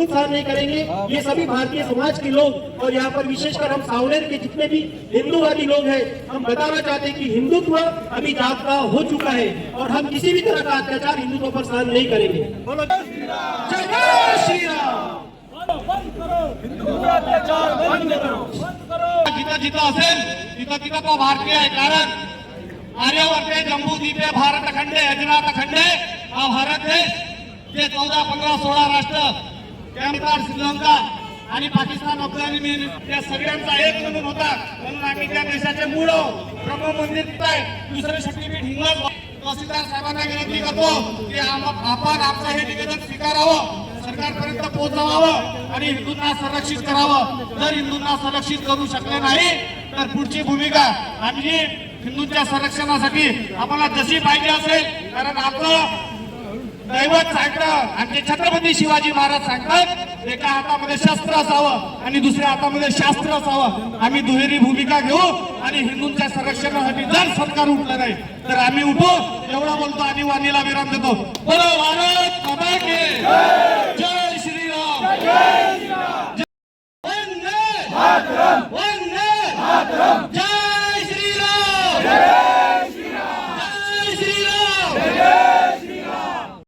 बिल्कुल सहन नहीं करेंगे। ये सभी भारतीय समाज के लोग और यहाँ पर विशेषकर हम सावनेर के जितने भी हिंदूवादी लोग हैं हम बताना चाहते हैं कि हिंदुत्व अभी जात का हो चुका है और हम किसी भी तरह का अत्याचार हिंदुत्व पर सहन नहीं करेंगे। बोलो। जय जय श्री राम जिथं जिथं असेल तिथं तिथं तो भारतीय आहे कारण आर्यवर्ते जम्बूद्वीप भारत खंड आहे अजिनाथ खंड आहे हा भारत देश जे चौदा पंधरा सोळा राष्ट्र त्यानुसार श्रीलंका आणि पाकिस्तान अफगाणिस्तान त्या सगळ्यांचा एक म्हणून होता. म्हणून आम्ही त्या देशाचे मूळ ब्रह्म मंदिर आहे दुसरे शक्तीपीठ हिंगत तहसीलदार साहेबांना विनंती करतो की आपण आमचं हे निवेदन स्वीकारावं. सरकारपर्यंत पोहोचवावं आणि हिंदूंना संरक्षित करावं. जर हिंदूंना संरक्षित करू शकले नाही तर पुढची भूमिका आम्ही हिंदूंच्या संरक्षणासाठी आम्हाला जशी पाहिजे असेल. कारण आपलं दैवत सांगतं आमचे छत्रपती शिवाजी महाराज सांगतात. एका हातामध्ये शस्त्र असावं आणि दुसऱ्या हातामध्ये शास्त्र असावं. आम्ही दुहेरी भूमिका घेऊ आणि हिंदूंच्या संरक्षणासाठी जर सरकार उठलं नाही तर आम्ही उठू. एवढं बोलतो आणि वाणीला विराम देतो. बोलो भारत जय. श्रीराम. वंदे. जय